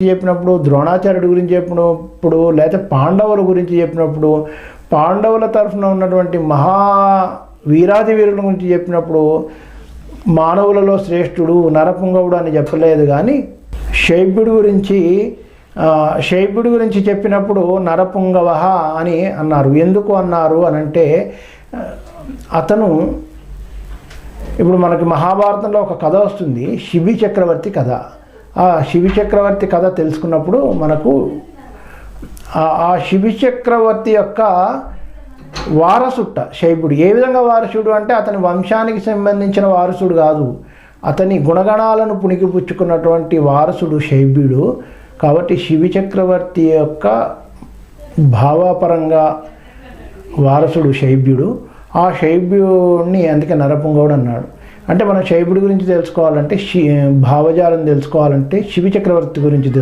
చెప్పినప్పుడు ద్రోణాచార్యుడి గురించి చెప్పినప్పుడు లేకపోతే పాండవుల గురించి చెప్పినప్పుడు పాండవుల తరఫున ఉన్నటువంటి మహా వీరాది వీరుల గురించి చెప్పినప్పుడు మానవులలో శ్రేష్ఠుడు నరపుంగవుడు అని చెప్పలేదు కానీ శైబ్యుడి గురించి ఆ, శైబ్యుడి గురించి చెప్పినప్పుడు నరపుంగవ అని అన్నారు. ఎందుకు అన్నారు అని అంటే అతను ఇప్పుడు మనకి మహాభారతంలో ఒక కథ వస్తుంది శిబి చక్రవర్తి కథ. ఆ శిబి చక్రవర్తి కథ తెలుసుకున్నప్పుడు మనకు ఆ- ఆ చక్రవర్తి యొక్క వారసుట్ట శైబుడు ఏ విధంగా వారసుడు అంటే అతని వంశానికి సంబంధించిన వారసుడు కాదు. అతని గుణగణాలను పుణికిపుచ్చుకున్నటువంటి వారసుడు శైబ్యుడు కాబట్టి శిబి చక్రవర్తి యొక్క భావపరంగా వారసుడు శైబ్యుడు ఆ శైబ్యుడిని అందుకే నరపుంగవుడు అన్నాడు. అంటే మనం శైబుడి గురించి తెలుసుకోవాలంటే శి భావజాలం తెలుసుకోవాలంటే శివి చక్రవర్తి గురించి తెలుసు